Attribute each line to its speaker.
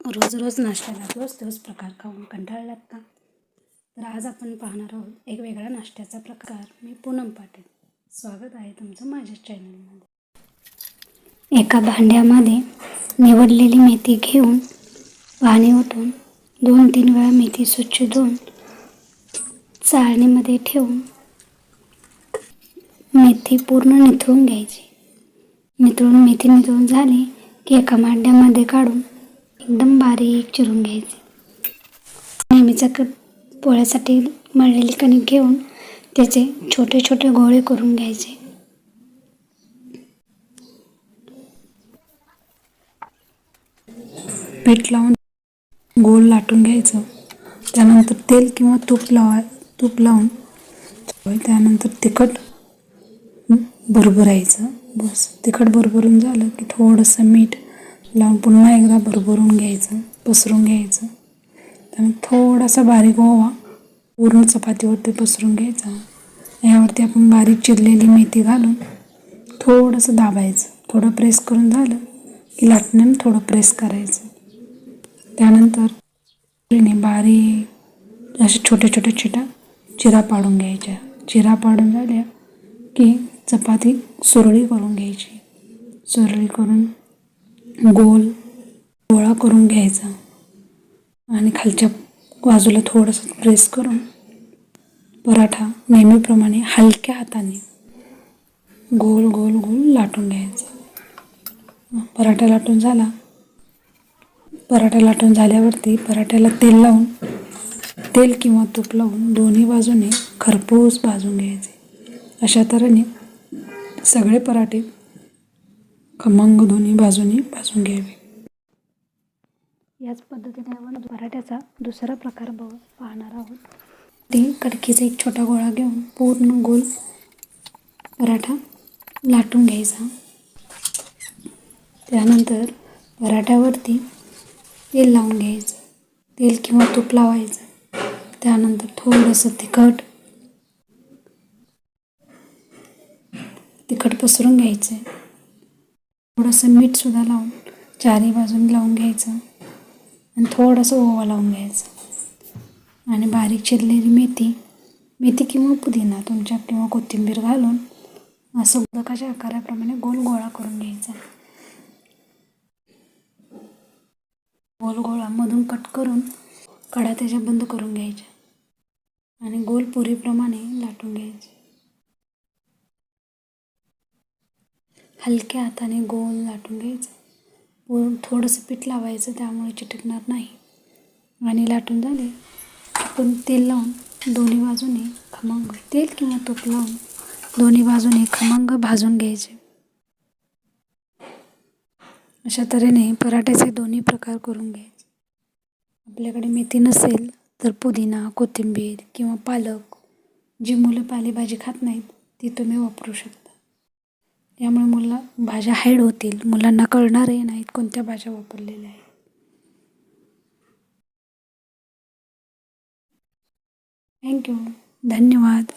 Speaker 1: रोज रोज नाश्त्याला तोच तोच प्रकार खाऊन कंटाळलात का? तर आज आपण पाहणार आहोत एक वेगळा नाश्त्याचा प्रकार. मी पूनम पाटील. स्वागत आहे तुमचं माझ्या चॅनलमध्ये एका भांड्यामध्ये निवडलेली मेथी घेऊन पाणी ओतून दोन तीन वेळा मेथी स्वच्छ धुवून चाळणीमध्ये ठेवून मेथी पूर्ण निथळून घ्यायची. निथळून मेथी निथळून झाली की एका मांड्यामध्ये काढून एकदम बारीक चिरून घ्यायची. नेहमीचा क पोळ्यासाठी मळलेली कणिक घेऊन त्याचे छोटे छोटे गोळे करून घ्यायचे.
Speaker 2: पीठ लावून गोल लाटून घ्यायचं. त्यानंतर तेल किंवा तूप लावा तूप लावून त्यानंतर तिखट भरभरायचं. बस तिखट भरभरून झालं की थोडंसं मीठ लावून पुन्हा एकदा भरभरून घ्यायचं पसरून घ्यायचं. त्यामुळे थोडासा बारीक ओवा पूर्ण चपातीवरती पसरून घ्यायचा. यावरती आपण बारीक चिरलेली मेथी घालून थोडंसं दाबायचं. थोडं प्रेस करून झालं की लाटण्यानं थोडं प्रेस करायचं. त्यानंतर बारीक असे छोट्या छोट्या चिटा चिरा पाडून घ्यायच्या. चिरा पाडून झाल्या की चपाती सुरळी करून घ्यायची. सुरळी करून गोल गोळा करून घ्यायचा. आणि खालच्या बाजूला थोडंसं प्रेस करून पराठा नेहमीप्रमाणे हलक्या हाताने गोल गोल गोल लाटून घ्यायचा. पराठा लाटून झाला. पराठा लाटून झाल्यावरती पराठ्याला तेल लावून तेल किंवा तूप लावून दोन्ही बाजूने खरपूस भाजून घ्यायचे. अशा तऱ्हेने सगळे पराठे खमंग दोन्ही बाजूने भाजून घ्यावे.
Speaker 1: याच पद्धतीने आपण पराठ्याचा दुसरा प्रकार बघ पाहणार आहोत. ते कडकीचा एक छोटा गोळा घेऊन पूर्ण गोल पराठा लाटून घ्यायचा. त्यानंतर पराठ्यावरती तेल लावून घ्यायचं. तेल किंवा तूप लावायचं. त्यानंतर थोडंसं तिखट तिखट पसरून घ्यायचं. थोडंसं मीठसुद्धा लावून चारही बाजून लावून घ्यायचं आणि थोडंसं ओवा लावून घ्यायचं. आणि बारीक चिरलेली मेथी मेथी किंवा पुदिना तुमच्या किंवा कोथिंबीर घालून असं उदकाच्या आकाराप्रमाणे गोल गोळा करून घ्यायचा. गोल गोळा मधून कट करून कडा त्याच्या बंद करून घ्यायच्या. आणि गोल पुरीप्रमाणे लाटून घ्यायचे. हलक्या हाताने गोल लाटून घ्यायचं. पूर्ण थोडंसं पीठ लावायचं त्यामुळे चिटकणार नाही. आणि लाटून झाले आपण तेल लावून दोन्ही बाजूने खमंग तेल किंवा तूप लावून दोन्ही बाजूने खमंग भाजून घ्यायचे. अशा तऱ्हेने पराठ्याचे दोन्ही प्रकार करून घ्यायचे. आपल्याकडे मेथी नसेल तर पुदिना कोथिंबीर किंवा पालक जी मुलं पालेभाजी खात नाहीत ती तुम्ही वापरू शकता. यामुळे मुला भाज्या हाईड होतील. मुलांना कळणारही नाहीत कोणत्या भाज्या वापरलेल्या आहेत. थँक्यू धन्यवाद.